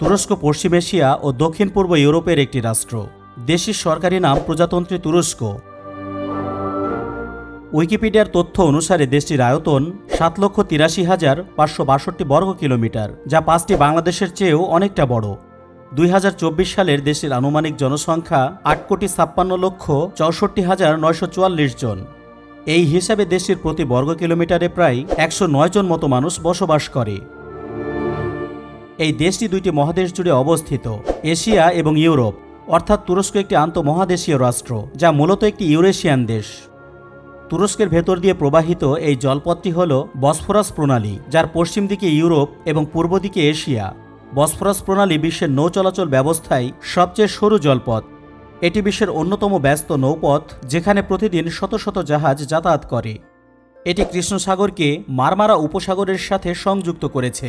তুরস্ক, পশ্চিম এশিয়া ও দক্ষিণ পূর্ব ইউরোপের একটি রাষ্ট্র। দেশটির সরকারি নাম প্রজাতন্ত্রী তুরস্ক। উইকিপিডিয়ার তথ্য অনুসারে দেশটির আয়তন সাত লক্ষ তিরাশি হাজার পাঁচশো বাষট্টি বর্গ কিলোমিটার, যা পাঁচটি বাংলাদেশের চেয়েও অনেকটা বড়। দুই হাজার চব্বিশ সালের দেশের আনুমানিক জনসংখ্যা আট কোটি ছাপ্পান্ন লক্ষ চৌষট্টি হাজার নয়শো চুয়াল্লিশ জন। এই হিসাবে দেশটির প্রতি বর্গ কিলোমিটারে প্রায় একশো নয় জন মতো মানুষ বসবাস করে। এই দেশটি দুইটি মহাদেশ জুড়ে অবস্থিত, এশিয়া এবং ইউরোপ, অর্থাৎ তুরস্ক একটি আন্তঃমহাদেশীয় রাষ্ট্র, যা মূলত একটি ইউরেশিয়ান দেশ। তুরস্কের ভেতর দিয়ে প্রবাহিত এই জলপথটি হল বসফরাস প্রণালী, যার পশ্চিম দিকে ইউরোপ এবং পূর্ব দিকে এশিয়া। বসফরাস প্রণালী বিশ্বের নৌ চলাচল ব্যবস্থায় সবচেয়ে সরু জলপথ। এটি বিশ্বের অন্যতম ব্যস্ত নৌপথ, যেখানে প্রতিদিন শত শত জাহাজ যাতায়াত করে। এটি কৃষ্ণসাগরকে মারমারা উপসাগরের সাথে সংযুক্ত করেছে।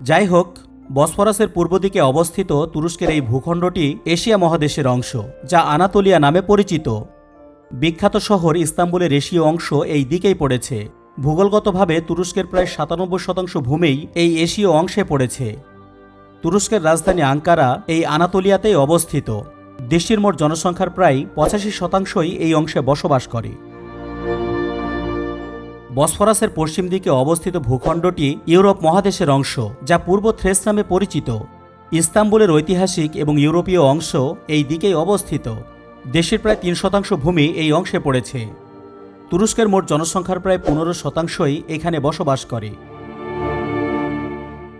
যাই হোক বসফরাসের পূর্ব দিকে অবস্থিত তুরস্কের এই ভূখণ্ডটি এশিয়া মহাদেশের অংশ, যা আনাতোলিয়া নামে পরিচিত। বিখ্যাত শহর ইস্তাম্বুলের এশীয় অংশ এই দিকেই পড়েছে। ভূগোলগতভাবে তুরস্কের প্রায় সাতানব্বই শতাংশ ভূমিই এই এশীয় অংশে পড়েছে। তুরস্কের রাজধানী আঙ্কারা এই আনাতোলিয়াতেই অবস্থিত। দেশটির মোট জনসংখ্যার প্রায় পঁচাশি শতাংশই এই অংশে বসবাস করে। বসফরাসের পশ্চিম দিকে অবস্থিত ভূখণ্ডটি ইউরোপ মহাদেশের অংশ, যা পূর্ব থ্রেস নামে পরিচিত। ইস্তাম্বুলের ঐতিহাসিক এবং ইউরোপীয় অংশ এই দিকেই অবস্থিত। দেশের প্রায় তিন শতাংশ ভূমি এই অংশে পড়েছে। তুরস্কের মোট জনসংখ্যার প্রায় পনেরো শতাংশই এখানে বসবাস করে।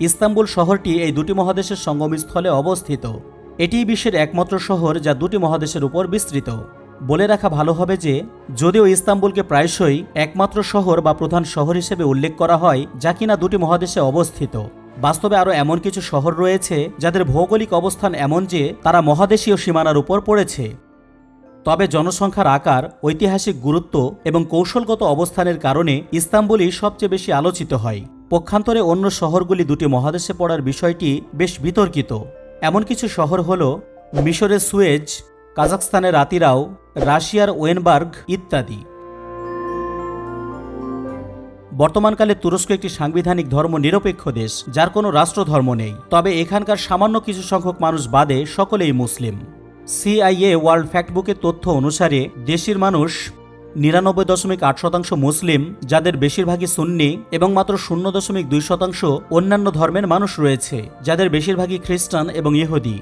ইস্তাম্বুল শহরটি এই দুটি মহাদেশের সঙ্গমস্থলে অবস্থিত। এটিই বিশ্বের একমাত্র শহর যা দুটি মহাদেশের উপর বিস্তৃত। বলে রাখা ভালো হবে যে, যদিও ইস্তাম্বুলকে প্রায়শই একমাত্র শহর বা প্রধান শহর হিসেবে উল্লেখ করা হয়, যা কিনা দুটি মহাদেশে অবস্থিত। বাস্তবে আরও এমন কিছু শহর রয়েছে, যাদের ভৌগোলিক অবস্থান এমন যে, তারা মহাদেশীয় সীমানার উপর পড়েছে। তবে জনসংখ্যার আকার, ঐতিহাসিক গুরুত্ব এবং কৌশলগত অবস্থানের কারণে ইস্তাম্বুলই সবচেয়ে বেশি আলোচিত হয়। পক্ষান্তরে অন্য শহরগুলি দুটি মহাদেশে পড়ার বিষয়টি বেশ বিতর্কিত। এমন কিছু শহর হল মিশরের সুয়েজ কাজাকস্তানের আতিরাও রাশিয়ার ওয়েনবার্গ ইত্যাদি। বর্তমানকালে তুরস্ক একটি সাংবিধানিক ধর্ম নিরপেক্ষ দেশ, যার কোনো রাষ্ট্রধর্ম নেই। তবে এখানকার সামান্য কিছু সংখ্যক মানুষ বাদে সকলেই মুসলিম। সিআইএ ওয়ার্ল্ড ফ্যাক্টবুকের তথ্য অনুসারে, দেশের মানুষ নিরানব্বই দশমিক আট শতাংশ মুসলিম, যাদের বেশিরভাগই সুন্নি এবং মাত্র শূন্য দশমিক দুই শতাংশ অন্যান্য ধর্মের মানুষ রয়েছে, যাদের বেশিরভাগই খ্রিস্টান এবং ইহুদি।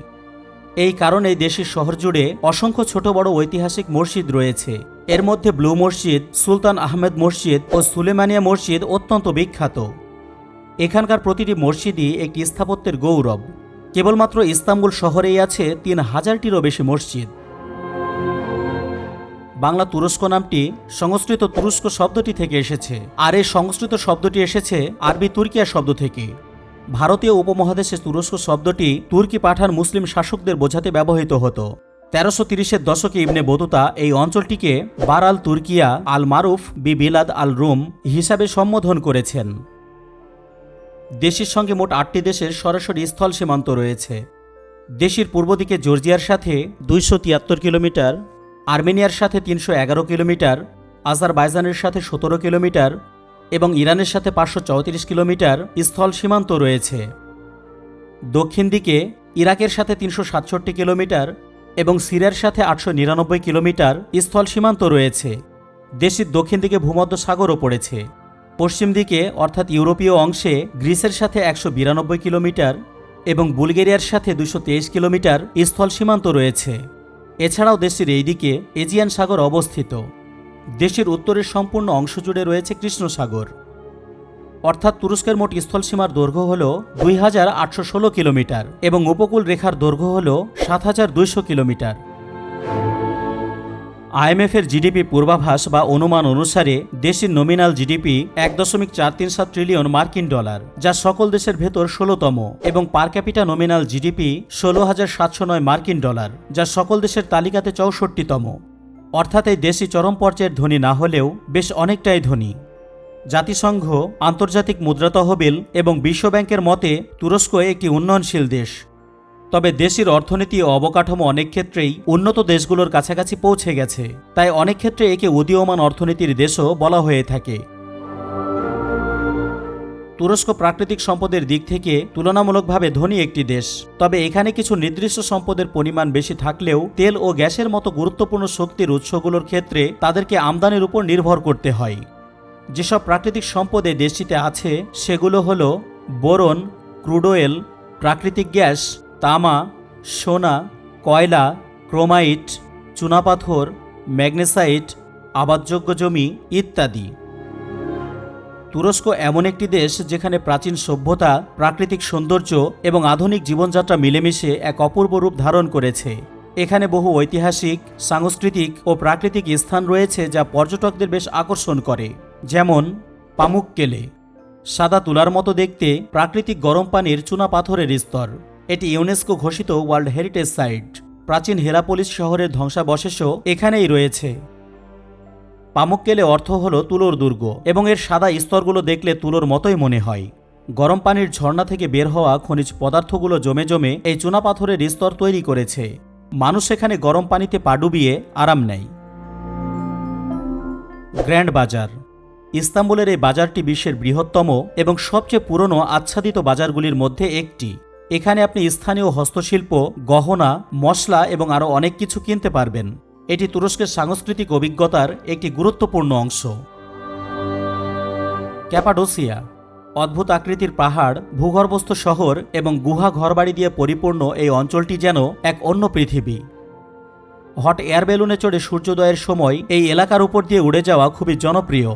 এই কারণে দেশের শহর জুড়ে অসংখ্য ছোট বড় ঐতিহাসিক মসজিদ রয়েছে। এর মধ্যে ব্লু মসজিদ, সুলতান আহমেদ মসজিদ ও সুলেমানিয়া মসজিদ অত্যন্ত বিখ্যাত। এখানকার প্রতিটি মসজিদই একটি স্থাপত্যের গৌরব। কেবলমাত্র ইস্তাম্বুল শহরেই আছে তিন হাজারটিরও বেশি মসজিদ। বাংলা তুরস্ক নামটি সংস্কৃত তুরস্ক শব্দটি থেকে এসেছে। আর এই সংস্কৃত শব্দটি এসেছে আরবি তুর্কিয়া শব্দ থেকে। ভারতীয় উপমহাদেশে তুরস্ক শব্দটি তুর্কি পাঠান মুসলিম শাসকদের বোঝাতে ব্যবহৃত হতো। তেরোশো তিরিশের দশকে ইবনে বতুতা এই অঞ্চলটিকে বার আল তুর্কিয়া আল মারুফ বি বিলাদ আল রুম হিসাবে সম্বোধন করেছেন। দেশের সঙ্গে মোট আটটি দেশের সরাসরি স্থল সীমান্ত রয়েছে। দেশের পূর্ব দিকে জর্জিয়ার সাথে দুইশো তিয়াত্তর কিলোমিটার, আর্মেনিয়ার সাথে তিনশো এগারো কিলোমিটার, আজারবাইজানের সাথে সতেরো কিলোমিটার এবং ইরানের সাথে পাঁচশো চৌত্রিশ কিলোমিটার স্থল সীমান্ত রয়েছে। দক্ষিণ দিকে ইরাকের সাথে তিনশো সাতষট্টি কিলোমিটার এবং সিরিয়ার সাথে আটশো নিরানব্বই কিলোমিটার স্থল সীমান্ত রয়েছে। দেশটির দক্ষিণ দিকে ভূমধ্য সাগরও পড়েছে। পশ্চিম দিকে, অর্থাৎ ইউরোপীয় অংশে, গ্রিসের সাথে একশো বিরানব্বই কিলোমিটার এবং বুলগেরিয়ার সাথে দুশো তেইশ কিলোমিটার স্থল সীমান্ত রয়েছে। এছাড়াও দেশটির এই দিকে এজিয়ান সাগর অবস্থিত। দেশের উত্তরের সম্পূর্ণ অংশ জুড়ে রয়েছে কৃষ্ণ সাগর অর্থাৎ তুরস্কের মোট স্থলসীমার দৈর্ঘ্য হল দুই হাজার আটশো ষোলো কিলোমিটার এবং উপকূল রেখার দৈর্ঘ্য হল সাত হাজার দুইশো কিলোমিটার। আইএমএফের জিডিপি পূর্বাভাস বা অনুমান অনুসারে দেশের নমিনাল জিডিপি এক দশমিক চার তিন সাত ট্রিলিয়ন মার্কিন ডলার, যা সকল দেশের ভেতর ষোলোতম এবং পার ক্যাপিটা নমিনাল জিডিপি ষোলো হাজার সাতশো নয় মার্কিন ডলার, যা সকল দেশের তালিকাতে চৌষট্টিতম। অর্থাৎ এই দেশই চরম পর্যায়ের ধনী না হলেও বেশ অনেকটাই ধনী। জাতিসংঘ, আন্তর্জাতিক মুদ্রা তহবিল এবং বিশ্বব্যাংকের মতে তুরস্ক একটি উন্নয়নশীল দেশ। তবে দেশের অর্থনীতি ও অবকাঠামো অনেক ক্ষেত্রেই উন্নত দেশগুলোর কাছাকাছি পৌঁছে গেছে। তাই অনেক ক্ষেত্রে একে উদীয়মান অর্থনীতির দেশও বলা হয়ে থাকে। তুরস্ক প্রাকৃতিক সম্পদের দিক থেকে তুলনামূলকভাবে ধনী একটি দেশ। তবে এখানে কিছু নির্দিষ্ট সম্পদের পরিমাণ বেশি থাকলেও তেল ও গ্যাসের মতো গুরুত্বপূর্ণ শক্তির উৎসগুলোর ক্ষেত্রে তাদেরকে আমদানির উপর নির্ভর করতে হয়। যেসব প্রাকৃতিক সম্পদ এই দেশটিতে আছে, সেগুলো হল বোরন ক্রুডোয়েল প্রাকৃতিক গ্যাস, তামা, সোনা, কয়লা, ক্রোমাইট, চুনাপাথর, ম্যাগনেসাইট, আবাদযোগ্য জমি ইত্যাদি। তুরস্ক এমন একটি দেশ যেখানে প্রাচীন সভ্যতা, প্রাকৃতিক সৌন্দর্য এবং আধুনিক জীবনযাত্রা মিলেমিশে এক অপূর্ব রূপ ধারণ করেছে। এখানে বহু ঐতিহাসিক, সাংস্কৃতিক ও প্রাকৃতিক স্থান রয়েছে যা পর্যটকদের বেশ আকর্ষণ করে, যেমন পামুককেলে। সাদা তুলার মতো দেখতে, প্রাকৃতিক গরম পানির চুনা পাথরের স্তর। এটি ইউনেস্কো ঘোষিত ওয়ার্ল্ড হেরিটেজ সাইট। প্রাচীন হেরাপোলিস শহরের ধ্বংসাবশেষও এখানেই রয়েছে। পামুককেলে অর্থ হল তুলোর দুর্গ এবং এর সাদা স্তরগুলো দেখলে তুলোর মতোই মনে হয়। গরম পানির ঝর্ণা থেকে বের হওয়া খনিজ পদার্থগুলো জমে জমে এই চুনাপাথরের স্তর তৈরি করেছে। মানুষ এখানে গরম পানিতে পা ডুবিয়ে আরাম নেয়। গ্র্যান্ড বাজার। ইস্তাম্বুলের এই বাজারটি বিশ্বের বৃহত্তম এবং সবচেয়ে পুরনো আচ্ছাদিত বাজারগুলির মধ্যে একটি। এখানে আপনি স্থানীয় হস্তশিল্প, গহনা, মশলা এবং আরও অনেক কিছু কিনতে পারবেন। এটি তুরস্কের সাংস্কৃতিক অভিজ্ঞতার একটি গুরুত্বপূর্ণ অংশ। ক্যাপাডোসিয়া, অদ্ভুত আকৃতির পাহাড়, ভূগর্ভস্থ শহর এবং গুহা ঘরবাড়ি দিয়ে পরিপূর্ণ এই অঞ্চলটি যেন এক অন্য পৃথিবী। হট এয়ার বেলুনে চড়ে সূর্যোদয়ের সময় এই এলাকার উপর দিয়ে উড়ে যাওয়া খুবই জনপ্রিয়।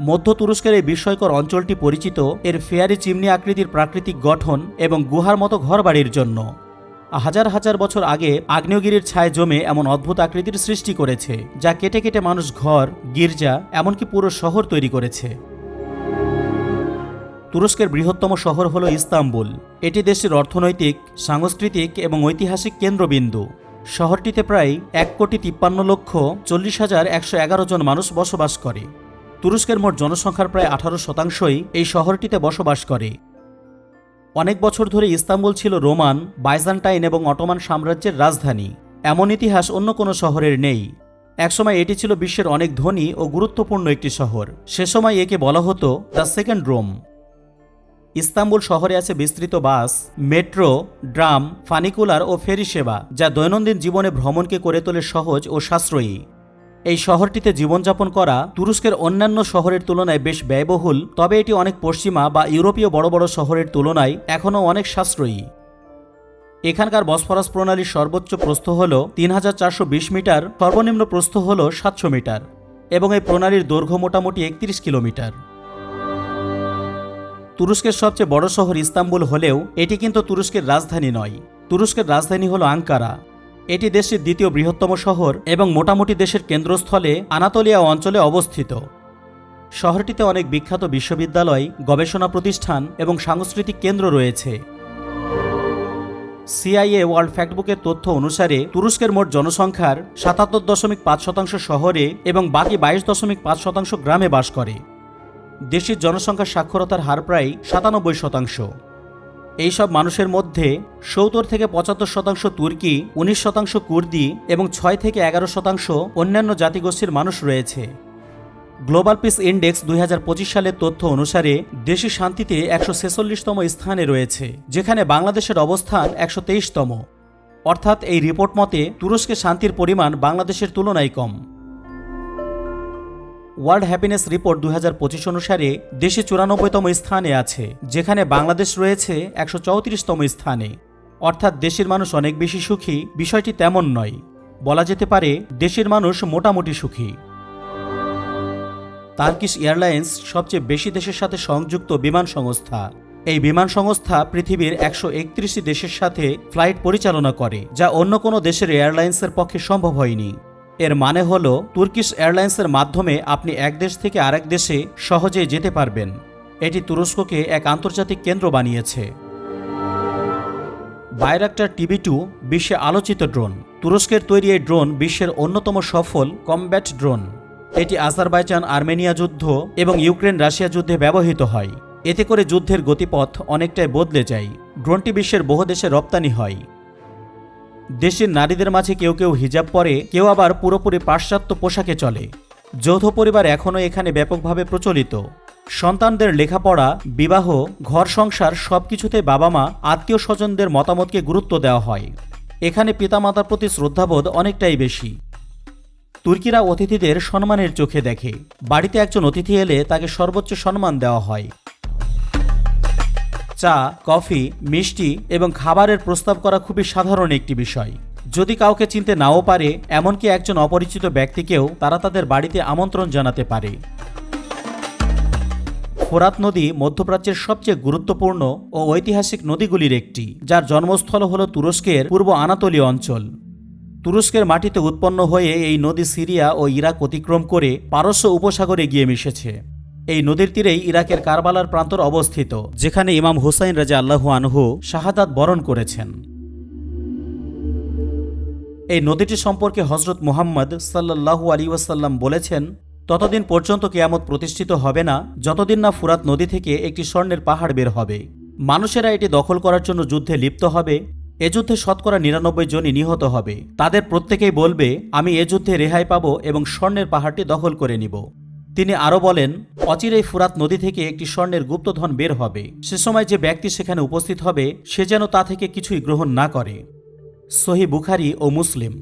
মধ্য তুরস্কের এই বিস্ময়কর অঞ্চলটি পরিচিত এর ফেয়ারি চিমনি আকৃতির প্রাকৃতিক গঠন এবং গুহার মতো ঘরবাড়ির জন্য। হাজার হাজার বছর আগে আগ্নেয়গিরির ছায় জমে এমন অদ্ভুত আকৃতির সৃষ্টি করেছে, যা কেটে কেটে মানুষ ঘর, গির্জা, এমনকি পুরো শহর তৈরি করেছে। তুরস্কের বৃহত্তম শহর হল ইস্তাম্বুল। এটি দেশের অর্থনৈতিক, সাংস্কৃতিক এবং ঐতিহাসিক কেন্দ্রবিন্দু। শহরটিতে প্রায় এক কোটি তিপ্পান্ন লক্ষ চল্লিশ হাজার একশো এগারো জন মানুষ বসবাস করে। তুরস্কের মোট জনসংখ্যার প্রায় আঠারো শতাংশই এই শহরটিতে বসবাস করে। অনেক বছর ধরে ইস্তাম্বুল ছিল রোমান, বাইজান্টাইন এবং অটোমান সাম্রাজ্যের রাজধানী। এমন ইতিহাস অন্য কোনো শহরের নেই। একসময় এটি ছিল বিশ্বের অনেক ধনী ও গুরুত্বপূর্ণ একটি শহর। সে সময় একে বলা হতো দ্য সেকেন্ড রোম। ইস্তাম্বুল শহরে আছে বিস্তৃত বাস, মেট্রো, ড্রাম, ফানিকুলার ও ফেরি সেবা, যা দৈনন্দিন জীবনে ভ্রমণকে করে তোলে সহজ ও সাশ্রয়ী। এই শহরটিতে জীবনযাপন করা তুরস্কের অন্যান্য শহরের তুলনায় বেশ ব্যয়বহুল, তবে এটি অনেক পশ্চিমা বা ইউরোপীয় বড় বড় শহরের তুলনায় এখনও অনেক সাশ্রয়ী। এখানকার বসফরাস প্রণালীর সর্বোচ্চ প্রস্থ হল তিন হাজার চারশো বিশ মিটার, সর্বনিম্ন প্রস্থ হল সাতশো মিটার এবং এই প্রণালীর দৈর্ঘ্য মোটামুটি একত্রিশ কিলোমিটার। তুরস্কের সবচেয়ে বড় শহর ইস্তাম্বুল হলেও এটি কিন্তু তুরস্কের রাজধানী নয়। তুরস্কের রাজধানী হল আঙ্কারা। এটি দেশের দ্বিতীয় বৃহত্তম শহর এবং মোটামুটি দেশের কেন্দ্রস্থলে আনাতলিয়া অঞ্চলে অবস্থিত। শহরটিতে অনেক বিখ্যাত বিশ্ববিদ্যালয়, গবেষণা প্রতিষ্ঠান এবং সাংস্কৃতিক কেন্দ্র রয়েছে। সিআইএ ওয়ার্ল্ড ফ্যাক্টবুকের তথ্য অনুসারে তুরস্কের মোট জনসংখ্যার সাতাত্তর দশমিক পাঁচ শতাংশ শহরে এবং বাকি বাইশ দশমিক পাঁচ শতাংশ গ্রামে বাস করে। দেশের জনসংখ্যার সাক্ষরতার হার প্রায় সাতানব্বই শতাংশ। এইসব মানুষের মধ্যে সত্তর থেকে পঁচাত্তর শতাংশ তুর্কি, উনিশ শতাংশ কুর্দি এবং ছয় থেকে এগারো শতাংশ অন্যান্য জাতিগোষ্ঠীর মানুষ রয়েছে। গ্লোবাল পিস ইন্ডেক্স দুই হাজার পঁচিশ সালের তথ্য অনুসারে দেশি শান্তিতে একশো ছেচল্লিশতম স্থানে রয়েছে, যেখানে বাংলাদেশের অবস্থান একশো তেইশতম। অর্থাৎ এই রিপোর্ট মতে তুরস্কে শান্তির পরিমাণ বাংলাদেশের তুলনায় কম। ওয়ার্ল্ড হ্যাপিনেস রিপোর্ট দু হাজার পঁচিশ অনুসারে দেশে চুরানব্বইতম স্থানে আছে, যেখানে বাংলাদেশ রয়েছে একশো চৌত্রিশতম স্থানে। অর্থাৎ দেশের মানুষ অনেক বেশি সুখী, বিষয়টি তেমন নয়। বলা যেতে পারে, দেশের মানুষ মোটামুটি সুখী। তার্কিশ এয়ারলাইন্স সবচেয়ে বেশি দেশের সাথে সংযুক্ত বিমান সংস্থা। এই বিমান সংস্থা পৃথিবীর একশো দেশের সাথে ফ্লাইট পরিচালনা করে, যা অন্য কোনো দেশের এয়ারলাইন্সের পক্ষে সম্ভব হয়নি। এর মানে হল, তুর্কিশ এয়ারলাইন্সের মাধ্যমে আপনি এক দেশ থেকে আরেক দেশে সহজে যেতে পারবেন। এটি তুরস্ককে এক আন্তর্জাতিক কেন্দ্র বানিয়েছে। বাইরাক্টার টিভি টু, বিশ্বে আলোচিত ড্রোন। তুরস্কের তৈরি এই ড্রোন বিশ্বের অন্যতম সফল কমব্যাট ড্রোন। এটি আজারবাইজান আর্মেনিয়া যুদ্ধ এবং ইউক্রেন রাশিয়া যুদ্ধে ব্যবহৃত হয়। এতে করে যুদ্ধের গতিপথ অনেকটাই বদলে যায়। ড্রোনটি বিশ্বের বহু দেশে রপ্তানি হয়। দেশের নারীদের মাঝে কেউ কেউ হিজাব পরে, কেউ আবার পুরোপুরি পাশ্চাত্য পোশাকে চলে। যৌথ পরিবার এখনও এখানে ব্যাপকভাবে প্রচলিত। সন্তানদের লেখাপড়া, বিবাহ, ঘর সংসার সব কিছুতে বাবা মা আত্মীয় স্বজনদের মতামতকে গুরুত্ব দেওয়া হয়। এখানে পিতামাতার প্রতি শ্রদ্ধাবোধ অনেকটাই বেশি। তুর্কিরা অতিথিদের সম্মানের চোখে দেখে। বাড়িতে একজন অতিথি এলে তাকে সর্বোচ্চ সম্মান দেওয়া হয়। চা, কফি, মিষ্টি এবং খাবারের প্রস্তাব করা খুবই সাধারণ একটি বিষয়। যদি কাউকে চিনতে নাও পারে, এমনকি একজন অপরিচিত ব্যক্তিকেও তারা তাদের বাড়িতে আমন্ত্রণ জানাতে পারে। ফোরাত নদী মধ্যপ্রাচ্যের সবচেয়ে গুরুত্বপূর্ণ ও ঐতিহাসিক নদীগুলির একটি, যার জন্মস্থল হল তুরস্কের পূর্ব আনাতলীয় অঞ্চল। তুরস্কের মাটিতে উৎপন্ন হয়ে এই নদী সিরিয়া ও ইরাক অতিক্রম করে পারস্য উপসাগরে গিয়ে মিশেছে। এই নদীর তীরেই ইরাকের কারবালার প্রান্তর অবস্থিত, যেখানে ইমাম হুসাইন রাজা আল্লাহু আনহু শাহাদাত বরণ করেছেন। এই নদীটি সম্পর্কে হজরত মুহাম্মদ সাল্লাল্লাহু আলী ওয়াসাল্লাম বলেছেন, ততদিন পর্যন্ত কেয়ামত প্রতিষ্ঠিত হবে না, যতদিন না ফুরাত নদী থেকে একটি স্বর্ণের পাহাড় বের হবে। মানুষেরা এটি দখল করার জন্য যুদ্ধে লিপ্ত হবে, এ যুদ্ধে শতকরা নিরানব্বই জনই নিহত হবে। তাদের প্রত্যেকেই বলবে, আমি এ যুদ্ধে রেহাই পাব এবং স্বর্ণের পাহাড়টি দখল করে নিব তিনি আরও বলেন অচিরেই ফুরাত নদী থেকে একটি স্বর্ণের গুপ্তধন বের হবে। সে সময় যে ব্যক্তি সেখানে উপস্থিত হবে, সে যেন তা থেকে কিছুই গ্রহণ না করে। সহি বুখারি ও মুসলিম।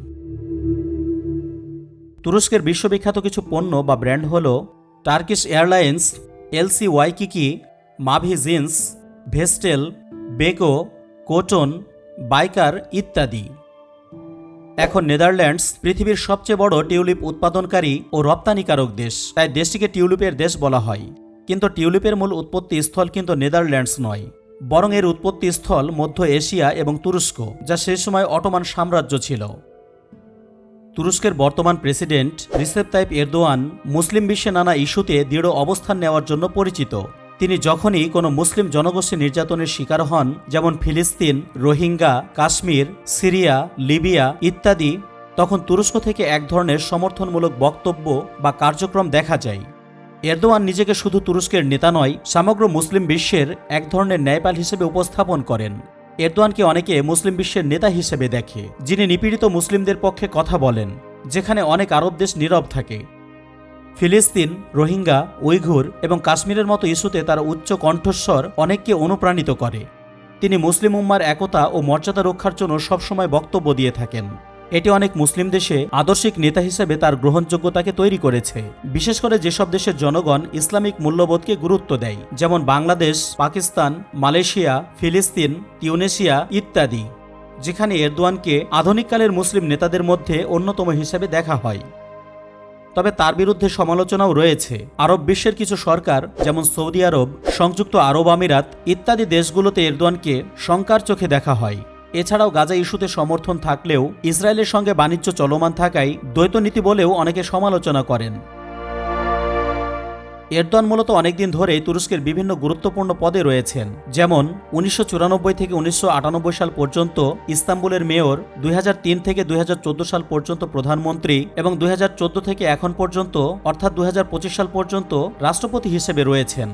তুরস্কের বিশ্ববিখ্যাত কিছু পণ্য বা ব্র্যান্ড হল Turkish Airlines, LC Waikiki, Mavi Jeans, Vestel, Beko, Koton, Biker ইত্যাদি। এখন নেদারল্যান্ডস পৃথিবীর সবচেয়ে বড় টিউলিপ উৎপাদনকারী ও রপ্তানিকারক দেশ। তাই দেশটিকে টিউলিপের দেশ বলা হয়। কিন্তু টিউলিপের মূল উৎপত্তি স্থল কিন্তু নেদারল্যান্ডস নয়। বরং এর উৎপত্তি স্থল মধ্য এশিয়া এবং তুরস্ক, যা সে সময় অটোমান সাম্রাজ্য ছিল। তুরস্কের বর্তমান প্রেসিডেন্ট রিসেপ তাইপ এরদোয়ান মুসলিম বিশ্বে নানা ইস্যুতে দৃঢ় অবস্থান নেওয়ার জন্য পরিচিত। তিনি যখনই কোনো মুসলিম জনগোষ্ঠী নির্যাতনের শিকার হন, যেমন ফিলিস্তিন, রোহিঙ্গা, কাশ্মীর, সিরিয়া, লিবিয়া ইত্যাদি, তখন তুরস্ক থেকে এক ধরনের সমর্থনমূলক বক্তব্য বা কার্যক্রম দেখা যায়। এরদোয়ান নিজেকে শুধু তুরস্কের নেতা নয়, সমগ্র মুসলিম বিশ্বের এক ধরনের ন্যায়পাল হিসেবে উপস্থাপন করেন। এরদোয়ানকে অনেকে মুসলিম বিশ্বের নেতা হিসেবে দেখে, যিনি নিপীড়িত মুসলিমদের পক্ষে কথা বলেন, যেখানে অনেক আরব দেশ নীরব থাকে। ফিলিস্তিন, রোহিঙ্গা, উইঘুর এবং কাশ্মীরের মতো ইস্যুতে তার উচ্চ কণ্ঠস্বর অনেককে অনুপ্রাণিত করে। তিনি মুসলিম উম্মার একতা ও মর্যাদা রক্ষার জন্য সবসময় বক্তব্য দিয়ে থাকেন। এটি অনেক মুসলিম দেশে আদর্শিক নেতা হিসেবে তার গ্রহণযোগ্যতাকে তৈরি করেছে। বিশেষ করে যেসব দেশের জনগণ ইসলামিক মূল্যবোধকে গুরুত্ব দেয়, যেমন বাংলাদেশ, পাকিস্তান, মালয়েশিয়া, ফিলিস্তিন টিউনেশিয়া ইত্যাদি, যেখানে এরদোয়ানকে আধুনিককালের মুসলিম নেতাদের মধ্যে অন্যতম হিসেবে দেখা হয়। তবে তার বিরুদ্ধে সমালোচনাও রয়েছে। আরব বিশ্বের কিছু সরকার, যেমন সৌদি আরব, সংযুক্ত আরব আমিরাত ইত্যাদি দেশগুলোতে এরদোয়ানকে শঙ্কার চোখে দেখা হয়। এছাড়াও গাজা ইস্যুতে সমর্থন থাকলেও ইসরায়েলের সঙ্গে বাণিজ্য চলমান থাকায় দ্বৈত নীতি বলেও অনেকে সমালোচনা করেন। এরদোয়ান মূলত অনেকদিন ধরেই তুরস্কের বিভিন্ন গুরুত্বপূর্ণ পদে রয়েছেন। যেমন, উনিশশো চুরানব্বই থেকে উনিশশো আটানব্বই সাল পর্যন্ত ইস্তাম্বুলের মেয়র, দুই হাজার তিন থেকে দুই হাজার চোদ্দ সাল পর্যন্ত প্রধানমন্ত্রী এবং দুই হাজার চোদ্দ থেকে এখন পর্যন্ত, অর্থাৎ দুই হাজার পঁচিশ সাল পর্যন্ত রাষ্ট্রপতি হিসেবে রয়েছেন।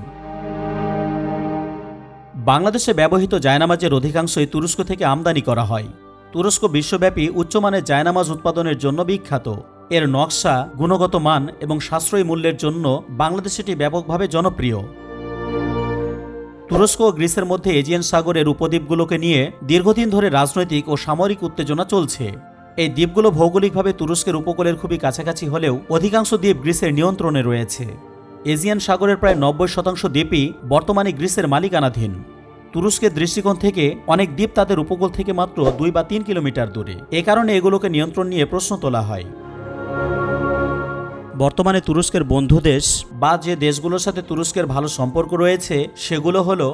বাংলাদেশে ব্যবহৃত জায়নামাজের অধিকাংশই তুরস্ক থেকে আমদানি করা হয়। তুরস্ক বিশ্বব্যাপী উচ্চমানের জায়নামাজ উৎপাদনের জন্য বিখ্যাত। এর নকশা, গুণগত মান এবং সাশ্রয়ী মূল্যের জন্য বাংলাদেশ এটি ব্যাপকভাবে জনপ্রিয়। তুরস্ক ও গ্রিসের মধ্যে এজিয়ান সাগরের উপদ্বীপগুলোকে নিয়ে দীর্ঘদিন ধরে রাজনৈতিক ও সামরিক উত্তেজনা চলছে। এই দ্বীপগুলো ভৌগোলিকভাবে তুরস্কের উপকূলের খুবই কাছাকাছি হলেও অধিকাংশ দ্বীপ গ্রিসের নিয়ন্ত্রণে রয়েছে। এজিয়ান সাগরের প্রায় নব্বই শতাংশ দ্বীপই বর্তমানে গ্রিসের মালিকানাধীন। তুরস্কের দৃষ্টিকোণ থেকে অনেক দ্বীপ তাদের উপকূল থেকে মাত্র দুই বা তিন কিলোমিটার দূরে। এ কারণে এগুলোকে নিয়ন্ত্রণ নিয়ে প্রশ্ন তোলা হয়। বর্তমানে তুরস্কের বন্ধু দেশ বা যে দেশগুলোর সাথে তুরস্কের ভালো সম্পর্ক রয়েছে, সেগুলো হলো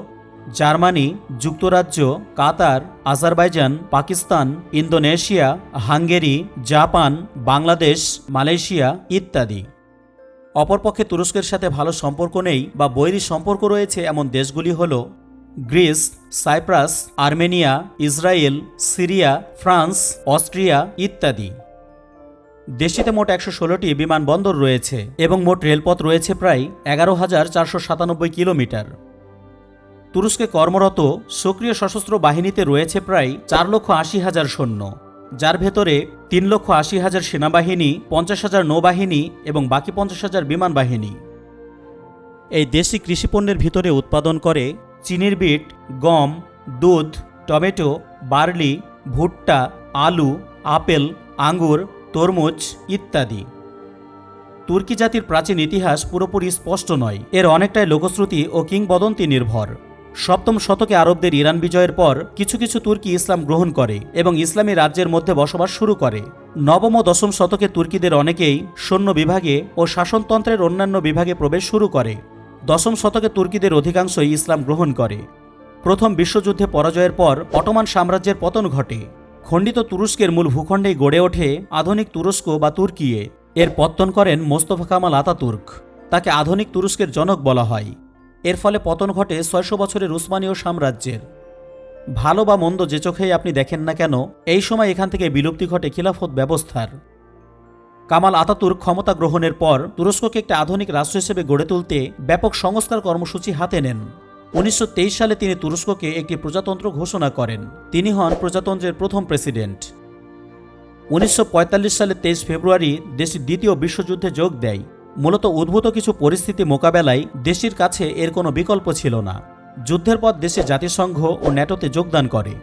জার্মানি, যুক্তরাজ্য, Qatar, Azerbaijan, Pakistan, Indonesia, Hungary, Japan, Bangladesh, Malaysia ইত্যাদি। অপরপক্ষে তুরস্কের সাথে ভালো সম্পর্ক নেই বা বৈরী সম্পর্ক রয়েছে এমন দেশগুলি হল Greece, Cyprus, Armenia, Israel, Syria, France, Austria ইত্যাদি। দেশটিতে মোট একশো ষোলোটি বিমানবন্দর রয়েছে এবং মোট রেলপথ রয়েছে প্রায় এগারো হাজার চারশো সাতানব্বই কিলোমিটার। তুরস্কে কর্মরত সক্রিয় সশস্ত্র বাহিনীতে রয়েছে প্রায় চার লক্ষ আশি হাজার সৈন্য, যার ভেতরে তিন লক্ষ আশি হাজার সেনাবাহিনী, পঞ্চাশ হাজার নৌবাহিনী এবং বাকি পঞ্চাশ হাজার বিমান বাহিনী এই দেশি কৃষিপণ্যের ভিতরে উৎপাদন করে চিনির বিট, গম, দুধ, টমেটো, বার্লি, ভুট্টা, আলু, আপেল, আঙ্গুর তরমুজ ইত্যাদি। তুর্কি জাতির প্রাচীন ইতিহাস পুরোপুরি স্পষ্ট নয়। এর অনেকটাই লোকশ্রুতি ও কিংবদন্তি নির্ভর। সপ্তম শতকে আরবদের ইরান বিজয়ের পর কিছু কিছু তুর্কি ইসলাম গ্রহণ করে এবং ইসলামী রাজ্যের মধ্যে বসবাস শুরু করে। নবম ও দশম শতকে তুর্কিদের অনেকেই সৈন্য বিভাগে ও শাসনতন্ত্রের অন্যান্য বিভাগে প্রবেশ শুরু করে। দশম শতকে তুর্কিদের অধিকাংশই ইসলাম গ্রহণ করে। প্রথম বিশ্বযুদ্ধে পরাজয়ের পর অটোমান সাম্রাজ্যের পতন ঘটে। খণ্ডিত তুরস্কের মূল ভূখণ্ডেই গড়ে ওঠে আধুনিক তুরস্ক বা তুর্কিয়ে। এর পত্তন করেন মোস্তফা কামাল আতাতুর্ক। তাকে আধুনিক তুরস্কের জনক বলা হয়। এর ফলে পতন ঘটে ছয়শো বছরের উসমানীয় সাম্রাজ্যের। ভালো বা মন্দ যে চোখেই আপনি দেখেন না কেন, এই সময় এখান থেকে বিলুপ্তি ঘটে খিলাফত ব্যবস্থার। কামাল আতাতুর্ক ক্ষমতা গ্রহণের পর তুরস্ককে একটি আধুনিক রাষ্ট্র হিসেবে গড়ে তুলতে ব্যাপক সংস্কার কর্মসূচি হাতে নেন। উনিশশো তেইশ সালে তিনি তুরস্ককে একটি প্রজাতন্ত্র ঘোষণা করেন। তিনি হন প্রজাতন্ত্রের প্রথম প্রেসিডেন্ট। উনিশশো পঁয়তাল্লিশ সালে তেইশ ফেব্রুয়ারি দেশটি দ্বিতীয় বিশ্বযুদ্ধে যোগ দেয়। মূলত উদ্ভূত কিছু পরিস্থিতি মোকাবেলায় দেশটির কাছে এর কোনো বিকল্প ছিল না। যুদ্ধের পর দেশে জাতিসংঘ ও ন্যাটোতে যোগদান করে।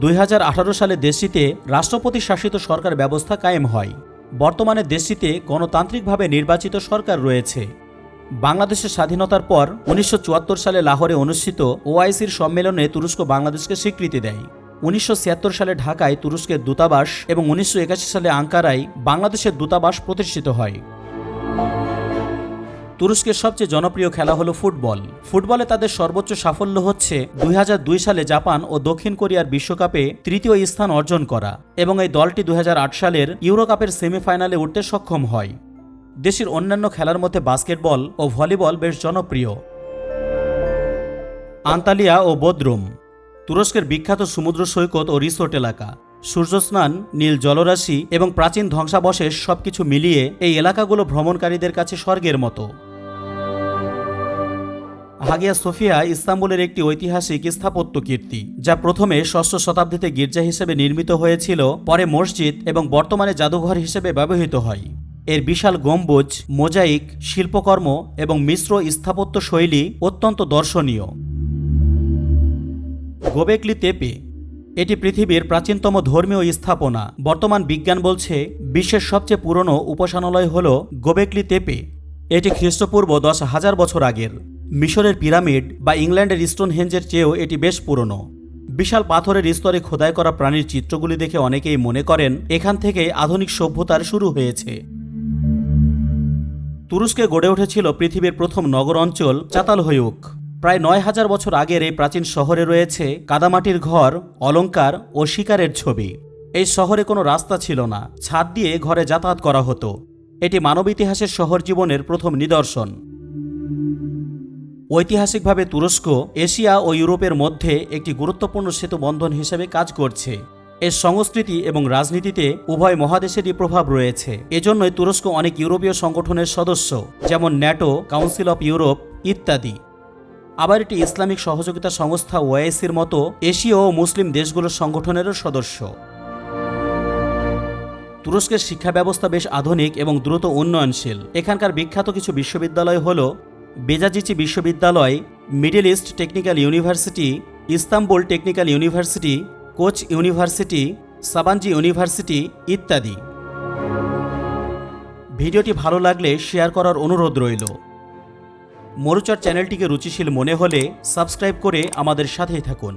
দুই হাজার আঠারো সালে দেশটিতে রাষ্ট্রপতি শাসিত সরকার ব্যবস্থা কায়েম হয়। বর্তমানে দেশটিতে গণতান্ত্রিকভাবে নির্বাচিত সরকার রয়েছে। বাংলাদেশের স্বাধীনতার পর উনিশশো চুয়াত্তর সালে লাহোরে অনুষ্ঠিত ওআইসির সম্মেলনে তুরস্ক বাংলাদেশকে স্বীকৃতি দেয়। উনিশশো ছিয়াত্তর সালে ঢাকায় তুরস্কের দূতাবাস এবং উনিশশো একাশি সালে আঙ্কারায় বাংলাদেশের দূতাবাস প্রতিষ্ঠিত হয়। তুরস্কের সবচেয়ে জনপ্রিয় খেলা হলো ফুটবল। ফুটবলে তাদের সর্বোচ্চ সাফল্য হচ্ছে দুই হাজার দুই সালে জাপান ও দক্ষিণ কোরিয়ার বিশ্বকাপে তৃতীয় স্থান অর্জন করা এবং এই দলটি দুই হাজার আট সালের ইউরোকাপের সেমিফাইনালে উঠতে সক্ষম হয়। দেশের অন্যান্য খেলার মধ্যে বাস্কেটবল ও ভলিবল বেশ জনপ্রিয়। আন্তালিয়া ও বদ্রুম, তুরস্কের বিখ্যাত সমুদ্র সৈকত ও রিসোর্ট এলাকা। সূর্যস্নান, নীল জলরাশি এবং প্রাচীন ধ্বংসাবশেষ সবকিছু মিলিয়ে এই এলাকাগুলো ভ্রমণকারীদের কাছে স্বর্গের মতো। হাগিয়া সোফিয়া ইস্তাম্বুলের একটি ঐতিহাসিক স্থাপত্য কীর্তি, যা প্রথমে ষষ্ঠ শতাব্দীতে গির্জা হিসেবে নির্মিত হয়েছিল, পরে মসজিদ এবং বর্তমানে জাদুঘর হিসেবে ব্যবহৃত হয়। এর বিশাল গম্বুজ, মোজাইক, শিল্পকর্ম এবং মিশ্র স্থাপত্য শৈলী অত্যন্ত দর্শনীয়। গোবেকলি তেপে, এটি পৃথিবীর প্রাচীনতম ধর্মীয় স্থাপনা। বর্তমান বিজ্ঞান বলছে, বিশ্বের সবচেয়ে পুরনো উপাসনালয় হল গোবেকলি তেপে। এটি খ্রিস্টপূর্ব দশ হাজার বছর আগের। মিশরের পিরামিড বা ইংল্যান্ডের স্টোনহেঞ্জের চেয়েও এটি বেশ পুরনো। বিশাল পাথরের স্তরে খোদাই করা প্রাণীর চিত্রগুলি দেখে অনেকেই মনে করেন, এখান থেকে আধুনিক সভ্যতার শুরু হয়েছে। তুরস্কে গড়ে উঠেছিল পৃথিবীর প্রথম নগর অঞ্চল চাতালহয়ুক প্রায় নয় হাজার বছর আগের এই প্রাচীন শহরে রয়েছে কাদামাটির ঘর, অলংকার ও শিকারের ছবি। এই শহরে কোনো রাস্তা ছিল না। ছাদ দিয়ে ঘরে যাতায়াত করা হতো। এটি মানব ইতিহাসের শহর জীবনের প্রথম নিদর্শন। ঐতিহাসিকভাবে তুরস্ক, এশিয়া ও ইউরোপের মধ্যে একটি গুরুত্বপূর্ণ সেতু বন্ধন হিসেবে কাজ করছে। এর সংস্কৃতি এবং রাজনীতিতে উভয় মহাদেশেরই প্রভাব রয়েছে। এজন্যই তুরস্ক অনেক ইউরোপীয় সংগঠনের সদস্য, যেমন ন্যাটো, কাউন্সিল অফ ইউরোপ ইত্যাদি। আবার এটি ইসলামিক সহযোগিতা সংস্থা ওয়াইসির মতো এশীয় ও মুসলিম দেশগুলোর সংগঠনেরও সদস্য। তুরস্কের শিক্ষা ব্যবস্থা বেশ আধুনিক এবং দ্রুত উন্নয়নশীল। এখানকার বিখ্যাত কিছু বিশ্ববিদ্যালয় হল বেজাজিচি বিশ্ববিদ্যালয়, Middle East Technical University, Istanbul Technical University Koç University, Sabanci University ইত্যাদি। ভিডিওটি ভালো লাগলে শেয়ার করার অনুরোধ রইল। মরুচর চ্যানেলটিকে রুচিশীল মনে হলে সাবস্ক্রাইব করে আমাদের সাথেই থাকুন।